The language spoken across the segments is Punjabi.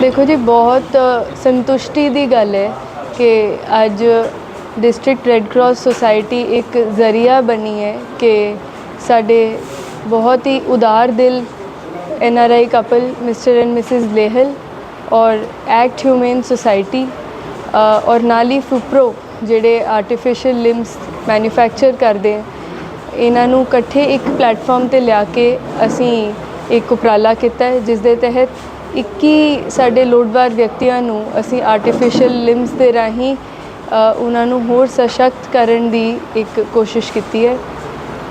ਦੇਖੋ ਜੀ, ਬਹੁਤ ਸੰਤੁਸ਼ਟੀ ਦੀ ਗੱਲ ਹੈ ਕਿ ਅੱਜ ਡਿਸਟ੍ਰਿਕਟ ਰੈੱਡ ਕਰਾਸ ਸੁਸਾਇਟੀ ਇੱਕ ਜ਼ਰੀਆ ਬਣੀ ਹੈ ਕਿ ਸਾਡੇ ਬਹੁਤ ਹੀ ਉਦਾਰ ਦਿਲ N R I couple mister and Mrs Lehal ਔਰ ਐਕਟ ਹਿਊਮਨ ਸੁਸਾਇਟੀ ਔਰ ਨਾਲੀ ਫੁਪਰੋ ਜਿਹੜੇ ਆਰਟੀਫੀਸ਼ੀਅਲ ਲਿੰਬਸ ਮੈਨੂਫੈਕਚਰ ਕਰਦੇ ਇਹਨਾਂ ਨੂੰ ਇਕੱਠੇ ਇੱਕ ਪਲੇਟਫਾਰਮ ਤੇ ਲਿਆ ਕੇ ਅਸੀਂ ਇੱਕ ਉਪਰਾਲਾ ਕੀਤਾ ਜਿਸ ਦੇ ਤਹਿਤ 21 ਸਾਡੇ ਲੋੜਵੰਦ ਵਿਅਕਤੀਆਂ ਨੂੰ ਅਸੀਂ ਆਰਟੀਫੀਸ਼ੀਅਲ ਲਿੰਬਸ ਦੇ ਰਾਹੀਂ ਉਹਨਾਂ ਨੂੰ ਹੋਰ ਸਸ਼ਕਤ ਕਰਨ ਦੀ ਇੱਕ ਕੋਸ਼ਿਸ਼ ਕੀਤੀ ਹੈ।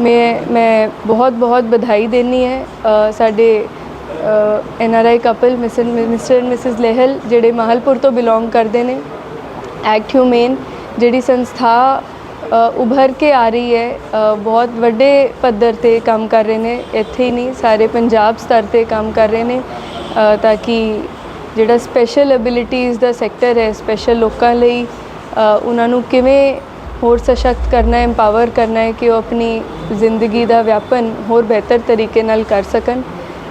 ਮੈਂ ਮੈਂ ਬਹੁਤ ਬਹੁਤ ਵਧਾਈ ਦੇਣੀ ਹੈ ਸਾਡੇ N R I couple mister mister and Mrs Lehal, ਜਿਹੜੇ ਮਾਹਲਪੁਰ ਤੋਂ ਬਿਲੋਂਗ ਕਰਦੇ ਨੇ। ਐਕਟ ਹਿਊਮੇਨ ਜਿਹੜੀ ਸੰਸਥਾ ਉਭਰ ਕੇ ਆ ਰਹੀ ਹੈ ਬਹੁਤ ਵੱਡੇ ਪੱਧਰ ਤੇ ਕੰਮ ਕਰ ਰਹੇ ਨੇ। ਇੱਥੇ ਹੀ ਨਹੀਂ, ਸਾਰੇ ਪੰਜਾਬ ਸਤਰ ਤੇ ਕੰਮ ਕਰ ਰਹੇ ਨੇ। ਤਾਂ ਕਿ ਜਿਹੜਾ ਸਪੈਸ਼ਲ ਐਬਿਲਿਟੀਜ਼ ਦਾ ਸੈਕਟਰ ਹੈ ਸਪੈਸ਼ਲ ਲੋਕਾਂ ਲਈ ਉਹਨਾਂ ਨੂੰ ਕਿਵੇਂ ਹੋਰ ਸਸ਼ਕਤ ਕਰਨਾ ਹੈ ਐਮਪਾਵਰ ਕਰਨਾ ਹੈ ਕਿ ਉਹ ਆਪਣੀ ਜ਼ਿੰਦਗੀ ਦਾ ਵਿਆਪਨ ਹੋਰ ਬਿਹਤਰ ਤਰੀਕੇ ਨਾਲ ਕਰ ਸਕਣ।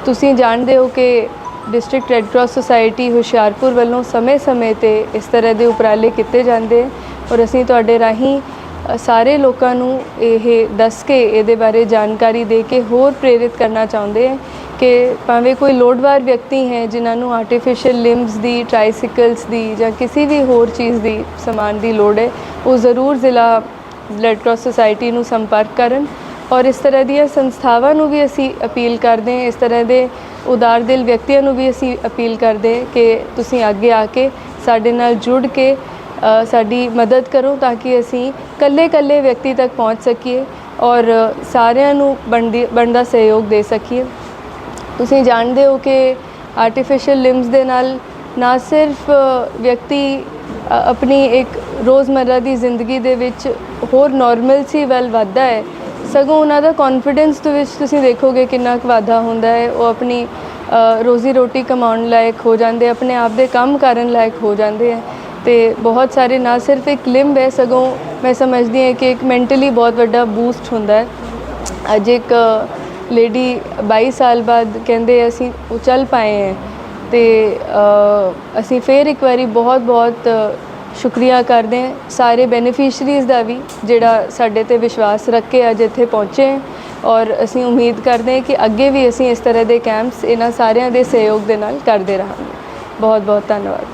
ਤੁਸੀਂ ਜਾਣਦੇ ਹੋ ਕਿ district red cross society Hoshiarpur ਵੱਲੋਂ ਸਮੇਂ-ਸਮੇਂ ਤੇ ਇਸ ਤਰ੍ਹਾਂ ਦੇ ਉਪਰਾਲੇ ਕੀਤੇ ਜਾਂਦੇ ਹੈ ਔਰ ਅਸੀਂ ਤੁਹਾਡੇ ਰਾਹੀਂ ਸਾਰੇ ਲੋਕਾਂ ਨੂੰ ਇਹ ਦੱਸ ਕੇ ਇਹਦੇ ਬਾਰੇ ਜਾਣਕਾਰੀ ਦੇ ਕੇ ਹੋਰ ਪ੍ਰੇਰਿਤ ਕਰਨਾ ਚਾਹੁੰਦੇ ਹੈ ਕਿ ਭਾਵੇਂ ਕੋਈ ਲੋੜਵਾਰ ਵਿਅਕਤੀ ਹੈ ਜਿਨ੍ਹਾਂ ਨੂੰ ਆਰਟੀਫੀਸ਼ੀਅਲ ਲਿੰਬਸ ਦੀ ਟ੍ਰਾਈਸਿਕਲਸ ਦੀ ਜਾਂ ਕਿਸੇ ਵੀ ਹੋਰ ਚੀਜ਼ ਦੀ ਸਮਾਨ ਦੀ ਲੋੜ ਹੈ, ਉਹ ਜ਼ਰੂਰ ਜ਼ਿਲ੍ਹਾ ਬਲੱਡ ਕਰਾਸ ਸੁਸਾਇਟੀ ਨੂੰ ਸੰਪਰਕ ਕਰਨ ਔਰ ਇਸ ਤਰ੍ਹਾਂ ਦੀਆਂ ਸੰਸਥਾਵਾਂ ਨੂੰ ਵੀ ਅਸੀਂ ਅਪੀਲ ਕਰਦੇ ਹਾਂ, ਇਸ ਤਰ੍ਹਾਂ ਦੇ ਉਦਾਰ ਦਿਲ ਵਿਅਕਤੀਆਂ ਨੂੰ ਵੀ ਅਸੀਂ ਅਪੀਲ ਕਰਦੇ ਕਿ ਤੁਸੀਂ ਅੱਗੇ ਆ ਕੇ ਸਾਡੇ ਨਾਲ ਜੁੜ ਕੇ ਸਾਡੀ ਮਦਦ ਕਰੋ ਤਾਂ ਕਿ ਅਸੀਂ ਕੱਲੇ ਕੱਲੇ ਵਿਅਕਤੀ ਤੱਕ ਪਹੁੰਚ ਸਕੀਏ ਔਰ ਸਾਰਿਆਂ ਨੂੰ ਬਣਦੀ, ਬਣਦਾ ਸਹਿਯੋਗ ਦੇ ਸਕੀਏ। ਤੁਸੀਂ ਜਾਣਦੇ ਹੋ ਕਿ ਆਰਟੀਫੀਸ਼ੀਅਲ ਲਿੰਬਸ ਦੇ ਨਾਲ ਨਾ ਸਿਰਫ ਵਿਅਕਤੀ ਆਪਣੀ ਇੱਕ ਰੋਜ਼ਮਰਰਾ ਦੀ ਜ਼ਿੰਦਗੀ ਦੇ ਵਿੱਚ ਹੋਰ ਨਾਰਮਲਸੀ ਵੱਲ ਵੱਧਦਾ ਹੈ, ਸਗੋਂ ਉਹਨਾਂ ਦਾ ਕੌਨਫੀਡੈਂਸ ਦੇ ਵਿੱਚ ਤੁਸੀਂ ਦੇਖੋਗੇ ਕਿੰਨਾ ਕੁ ਵਾਧਾ ਹੁੰਦਾ ਹੈ। ਉਹ ਆਪਣੀ ਰੋਜ਼ੀ ਰੋਟੀ ਕਮਾਉਣ ਲਾਇਕ ਹੋ ਜਾਂਦੇ ਆਪਣੇ ਆਪ ਦੇ ਕੰਮ ਕਰਨ ਲਾਇਕ ਹੋ ਜਾਂਦੇ ਹੈ ਤੇ ਬਹੁਤ ਸਾਰੇ ਨਾ ਸਿਰਫ ਇੱਕ ਲਿੰਬ ਹੈ, ਸਗੋਂ ਮੈਂ ਸਮਝਦੀ ਹਾਂ ਕਿ ਇੱਕ ਮੈਂਟਲੀ ਬਹੁਤ ਵੱਡਾ ਬੂਸਟ ਹੁੰਦਾ ਹੈ। ਅੱਜ ਇੱਕ ਲੇਡੀ 22 ਸਾਲ ਬਾਅਦ ਕਹਿੰਦੇ ਅਸੀਂ ਉਹ ਚੱਲ ਪਾਏ ਹੈ ਤੇ ਅਸੀਂ ਫੇਰ ਇੱਕ ਵਾਰੀ ਬਹੁਤ ਬਹੁਤ ਸ਼ੁਕਰੀਆ ਕਰਦੇ ਹਾਂ ਸਾਰੇ ਬੈਨੀਫੀਸ਼ੀਅਰੀਜ਼ ਦਾ ਵੀ, ਜਿਹੜਾ ਸਾਡੇ ਤੇ ਵਿਸ਼ਵਾਸ ਰੱਖ ਕੇ ਅੱਜ ਇੱਥੇ ਪਹੁੰਚੇ ਔਰ ਅਸੀਂ ਉਮੀਦ ਕਰਦੇ ਹਾਂ ਕਿ ਅੱਗੇ ਵੀ ਅਸੀਂ ਇਸ ਤਰ੍ਹਾਂ ਦੇ ਕੈਂਪਸ ਇਹਨਾਂ ਸਾਰਿਆਂ ਦੇ ਸਹਿਯੋਗ ਦੇ ਨਾਲ ਕਰਦੇ ਰਹਾਂਗੇ। ਬਹੁਤ ਬਹੁਤ ਧੰਨਵਾਦ।